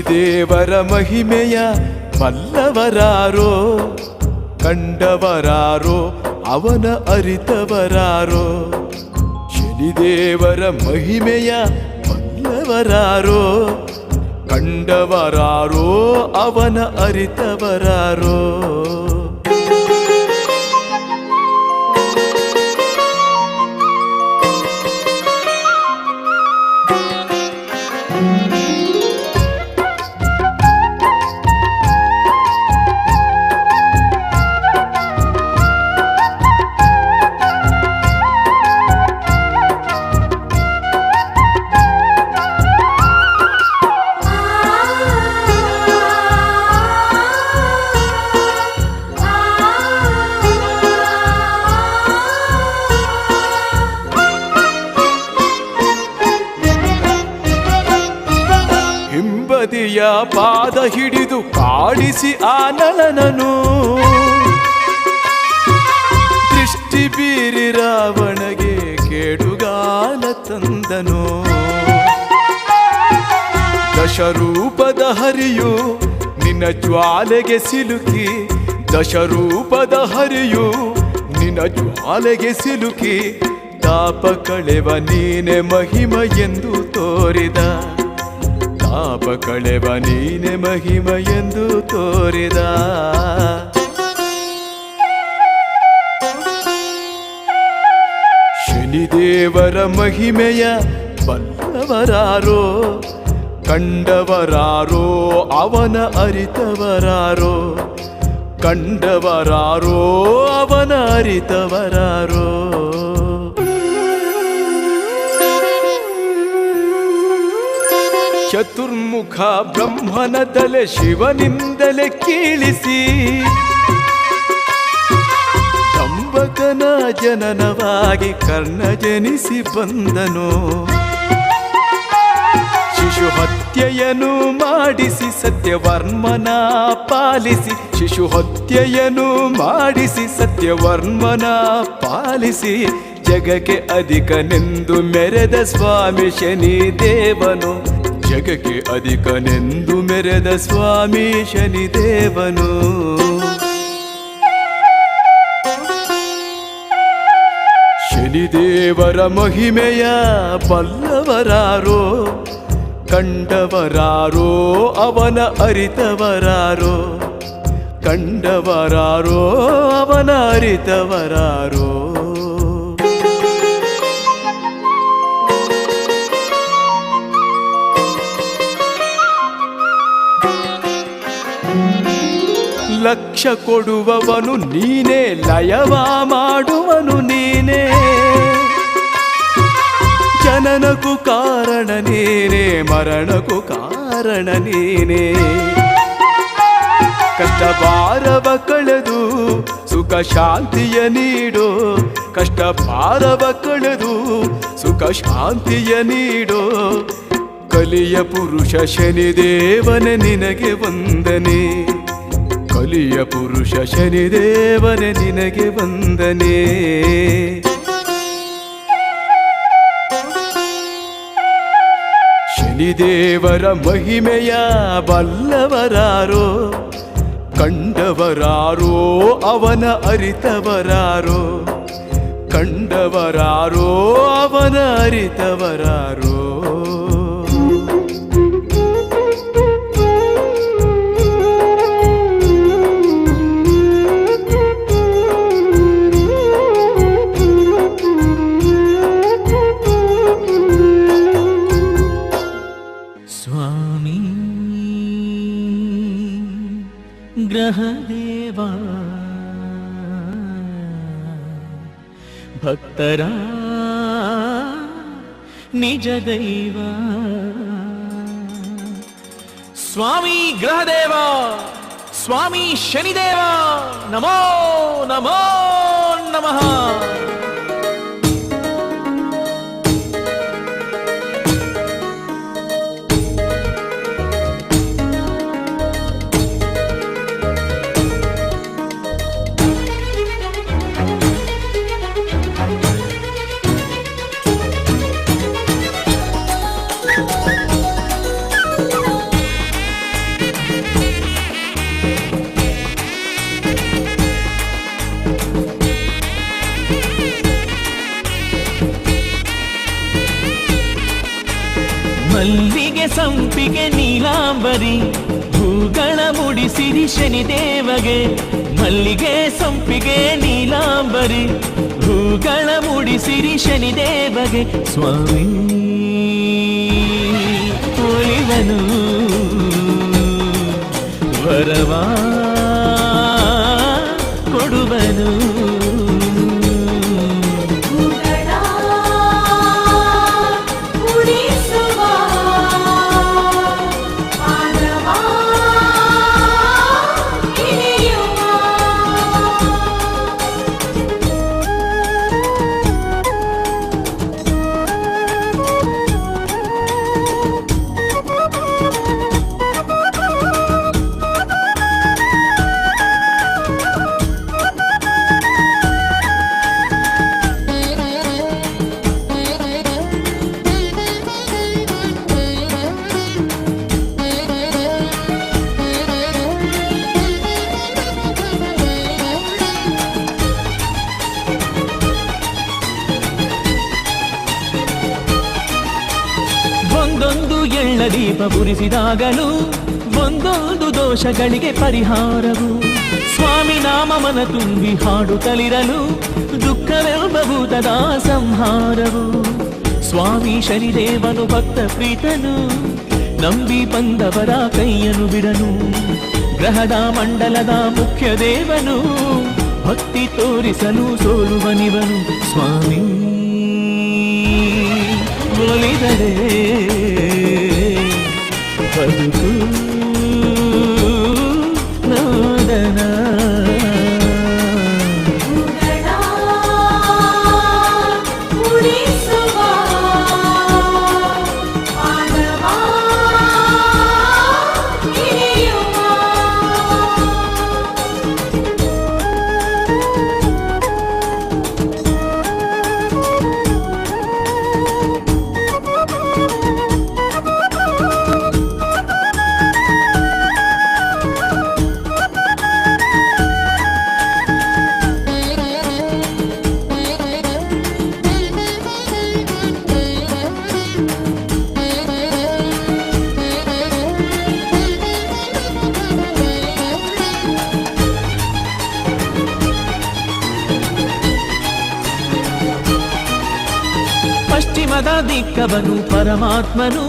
ಶನಿದೇವರ ಮಹಿಮೆಯ ಮಲ್ಲವರಾರೋ ಕಂಡವರಾರೋ ಅವನ ಅರಿತವರಾರೋ ಶನಿದೇವರ ಮಹಿಮೆಯ ಮಲ್ಲವರಾರೋ ಕಂಡವರಾರೋ ಅವನ ಅರಿತವರಾರೋ. ಹಿಂಬದಿಯ ಪಾದ ಹಿಡಿದು ಕಾಡಿಸಿ ಆ ನಳನನು. ದೃಷ್ಟಿ ಬೀರಿ ರಾವಣಗೆ ಕೇಡುಗಾಲ ತಂದನು. ದಶರೂಪದ ಹರಿಯು ನಿನ್ನ ಜ್ವಾಲೆಗೆ ಸಿಲುಕಿ, ದಶರೂಪದ ಹರಿಯು ನಿನ್ನ ಜ್ವಾಲೆಗೆ ಸಿಲುಕಿ, ತಾಪ ಕಳೆವ ನೀನೆ ಮಹಿಮ ಎಂದು ತೋರಿದ. ತಾಪ ಕಳೆವ ನೀನೆ ಮಹಿಮ ಎಂದು ತೋರಿದ. ಶನಿದೇವರ ಮಹಿಮೆಯ ಬಲ್ಲವರಾರೋ ಕಂಡವರಾರೋ, ಅವನ ಅರಿತವರಾರೋ, ಕಂಡವರಾರೋ, ಅವನ ಅರಿತವರಾರೋ. ಚತುರ್ಮುಖ ಬ್ರಹ್ಮನ ತಲೆ ಶಿವನಿಂದಲೇ ಕೀಳಿಸಿ. ಕಂಬಕನ ಜನನವಾಗಿ ಕರ್ಣ ಜನಿಸಿ ಬಂದನು. ಶಿಶು ಹತ್ಯೆಯನ್ನು ಮಾಡಿಸಿ ಸತ್ಯವರ್ಮನ ಪಾಲಿಸಿ. ಶಿಶು ಹತ್ಯೆಯನ್ನು ಮಾಡಿಸಿ ಸತ್ಯವರ್ಮನ ಪಾಲಿಸಿ. ಜಗಕ್ಕೆ ಅಧಿಕನೆಂದು ಮೆರೆದ ಸ್ವಾಮಿ ಶನಿ ದೇವನು ಜಗಕ್ಕೆ ಅಧಿಕನೆಂದು ಮೆರೆದ ಸ್ವಾಮಿ ಶನಿ ದೇವನು ಶನಿದೇವರ ಮಹಿಮೆಯ ಬಲ್ಲವರಾರೋ ಕಂಡವರಾರೋ, ಅವನ ಅರಿತವರಾರೋ, ಕಂಡವರಾರೋ, ಅವನ ಅರಿತವರಾರೋ. ಲಕ್ಷ ಕೊಡುವವನು ನೀನೇ, ಲಯವ ಮಾಡುವನು ನೀನೇ. ಜನನಕ್ಕೂ ಕಾರಣ ನೀನೇ, ಮರಣಕ್ಕೂ ಕಾರಣ ನೀನೇ. ಕಷ್ಟ ಭಾರವ ಕಳೆದು, ಸುಖ ಶಾಂತಿಯ ನೀಡು. ಕಷ್ಟ ಭಾರವ ಕಳೆದು, ಸುಖ ಶಾಂತಿಯ ನೀಡು. ಕಲಿಯ ಪುರುಷ ಶನಿದೇವನ, ನಿನಗೆ ವಂದನೆ. ಕಲಿಯ ಪುರುಷ ಶನಿದೇವನ ನಿನಗೆ ವಂದನೆ. ಶನಿದೇವರ ಮಹಿಮೆಯ ಬಲ್ಲವರಾರೋ ಕಂಡವರಾರೋ ಅವನ ಅರಿತವರಾರೋ ಕಂಡವರಾರೋ ಅವನ ಅರಿತವರಾರೋ. ನಿಜ ದೈವ ಸ್ವಾಮಿ ಗ್ರಹದೇವ ಸ್ವಾಮಿ ಶನಿದೇವ ನಮೋ ನಮೋ ಮಲ್ಲಿಗೆ ಸಂಪಿಗೆ ನೀಲಾಂಬರಿ ಹೂಗಳ ಮುಡಿಸಿರಿ ಶನಿದೇವಗೆ ಮಲ್ಲಿಗೆ ಸಂಪಿಗೆ ನೀಲಾಂಬರಿ ಹೂಗಳ ಮುಡಿಸಿರಿ ಶನಿದೇವಗೆ ಸ್ವಾಮಿ ಒಲಿವನು ವರವಾ ಕೊಡುವನು. ಎಳ್ಳ ದೀಪ ಉರಿಸಿದಾಗಲೂ ಒಂದೊಂದು ದೋಷಗಳಿಗೆ ಪರಿಹಾರವು. ಸ್ವಾಮಿ ನಾಮ ಮನ ತುಂಬಿ ಹಾಡುತ್ತಲಿರಲು ದುಃಖವೆಂಬ ಭೂತದ ಸಂಹಾರವು. ಸ್ವಾಮಿ ಶನಿದೇವನು ಭಕ್ತ ಪ್ರೀತನು, ನಂಬಿ ಬಂದವರ ಕೈಯನ್ನು ಬಿಡನು. ಗ್ರಹದ ಮಂಡಲದ ಮುಖ್ಯ ದೇವನು, ಭಕ್ತಿ ತೋರಿಸಲು ಸೋಲುವನಿವನು. ಸ್ವಾಮಿ, ಒಲಿದರೆ Ooh. ದಿಕ್ಕವನು ಪರಮಾತ್ಮನು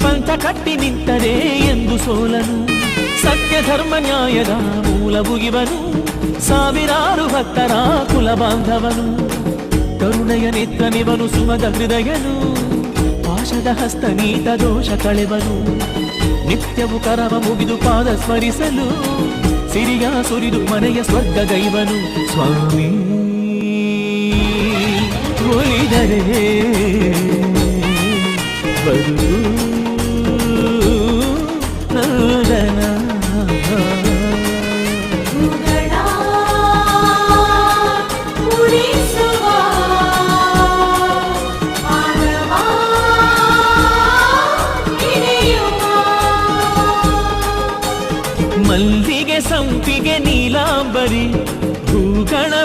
ಪಂಥ ಕಟ್ಟಿ ನಿಂತರೆ ಎಂದು ಸೋಲನು. ಸತ್ಯ ಧರ್ಮ ನ್ಯಾಯದ ಮೂಲವು ಇವನು, ಸಾವಿರಾರು ಭಕ್ತರ ಕುಲ ಬಾಂಧವನು. ಕರುಣೆಯ ನೆತ್ತನಿವನು ಸುಮದ ಹೃದಯನು. ಪಾಶದ ಹಸ್ತ, ನೀತ ದೋಷ ಕಳೆವನು. ನಿತ್ಯವು ಕರವ ಮುಗಿದು ಪಾದ ಸ್ಮರಿಸಲು, ಸಿರಿಯ ಸುರಿದು ಮನೆಯ ಸ್ವರ್ಗ ದೈವನು. ಸ್ವಾಮಿ, ಒಲಿದರೆ ಬದು ನಂದನ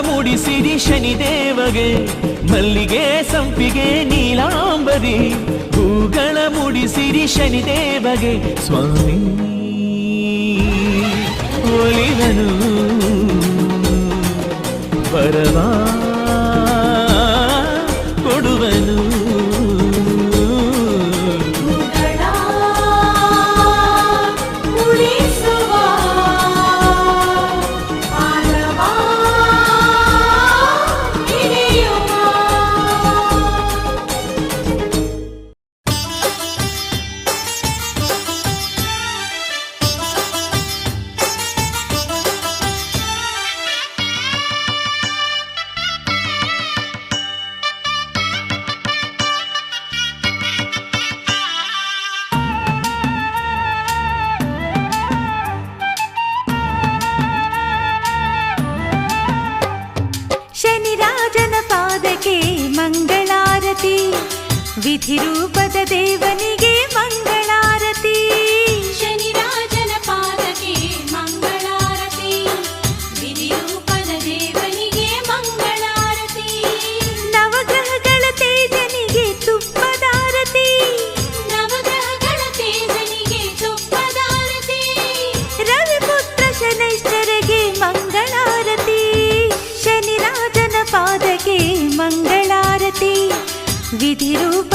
ಮುಡಿಸಿರಿ ಶನಿದೇವಗೆ ಮಲ್ಲಿಗೆ ಸಂಪಿಗೆ ನೀಲಾಂಬರಿ. ಹೂಗಳ ಮುಡಿಸಿರಿ ಶನಿದೇವಗೆ ಸ್ವಾಮಿ. ಒಲಿವನು ಬರವಾ. ಸಿದ್ಧಿ ರೂಪದ ದೇವನಿಗೆ ಮಂಗಳಾರತಿ ಶನಿ ರಾಜನ ಪಾದಕ್ಕೆ ಮಂಗಳಾರತಿ ವಿಧಿ ರೂಪದ ದೇವನಿಗೆ ಮಂಗಳಾರತಿ ನವಗ್ರಹಗಳ ತೇಜನಿಗೆ ತುಪ್ಪದಾರತಿ ನವಗ್ರಹಗಳ ತೇಜನಿಗೆ ತುಪ್ಪದಾರತಿ ರವಿಪುತ್ರ ಶನೈಶ್ಚರಿಗೆ ಮಂಗಳಾರತಿ ಶನಿ ರಾಜನ ಪಾದಕ್ಕೆ ಮಂಗಳಾರತಿ विधिरूप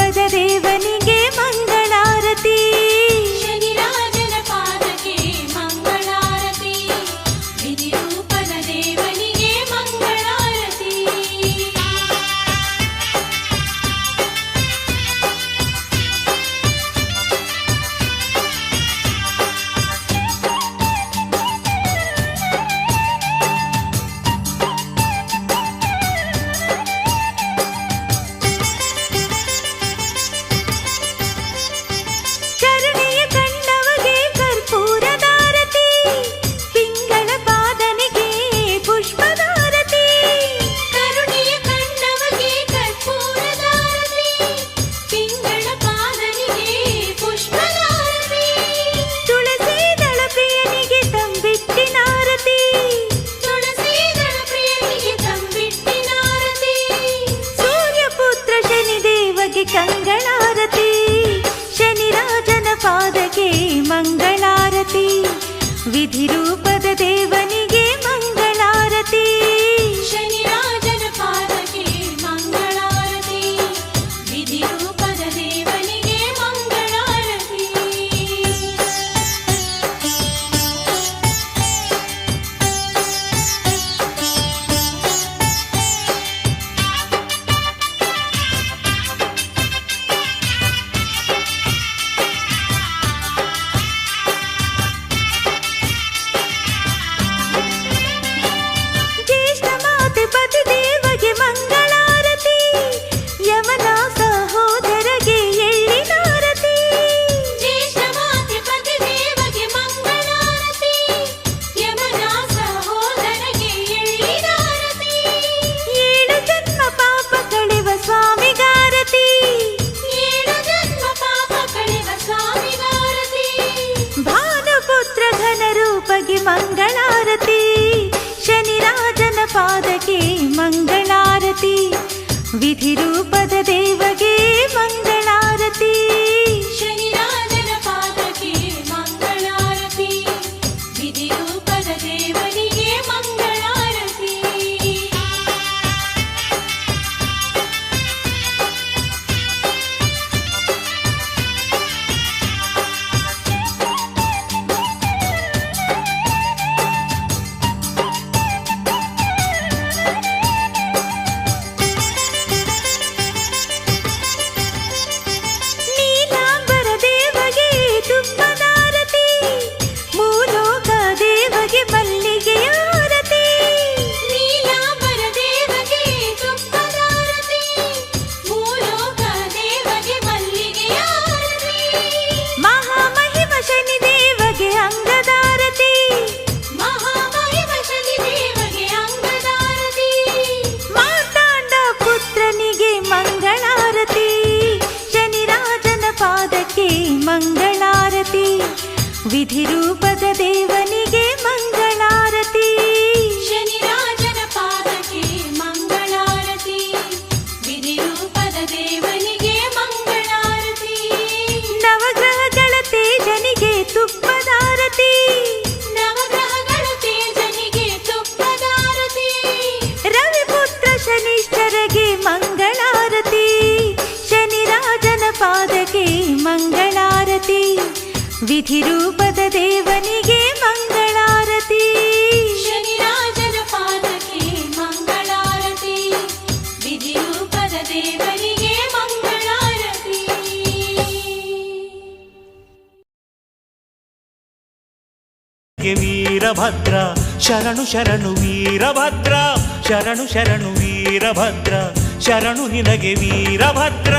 వీరభద్ర. శరణు శరణు వీరభద్ర. శరణు శరణు వీరభద్ర. ಶರಣು ನಿನಗೆ ವೀರಭದ್ರ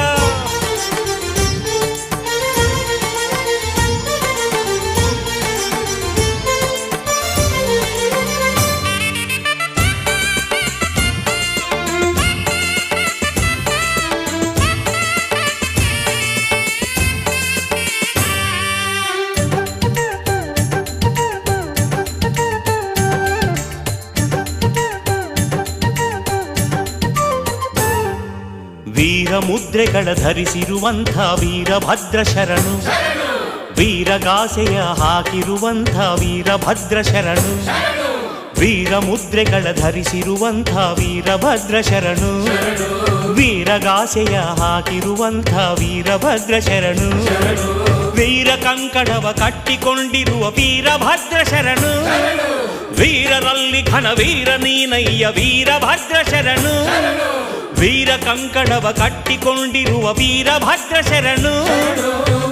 ಮುದ್ರೆಗಳ ಧರಿಸಿರುವಂಥ ವೀರಭದ್ರ ಶರಣು ವೀರಗಾಸೆಯ ಹಾಕಿರುವಂಥ ವೀರಭದ್ರ ಶರಣು ವೀರ ಮುದ್ರೆಗಳ ಧರಿಸಿರುವಂಥ ವೀರಭದ್ರ ಶರಣು ವೀರಗಾಸೆಯ ಹಾಕಿರುವಂಥ ವೀರಭದ್ರ ಶರಣು ವೀರ ಕಂಕಣವ ಕಟ್ಟಿಕೊಂಡಿರುವ ವೀರಭದ್ರ ಶರಣು ವೀರರಲ್ಲಿ ಘನ ವೀರ ನೀನಯ್ಯ ವೀರಭದ್ರ ಶರಣು ವೀರ ಕಂಕಣವ ಕಟ್ಟಿಕೊಂಡಿರುವ ವೀರಭದ್ರ ಶರಣು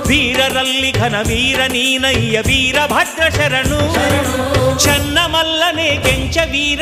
ವೀರರಲ್ಲಿ ಘನ ವೀರ ನೀನಯ್ಯ ವೀರಭದ್ರ ಶರಣು ಚನ್ನಮಲ್ಲನೆ ಕೆಂಚ ವೀರ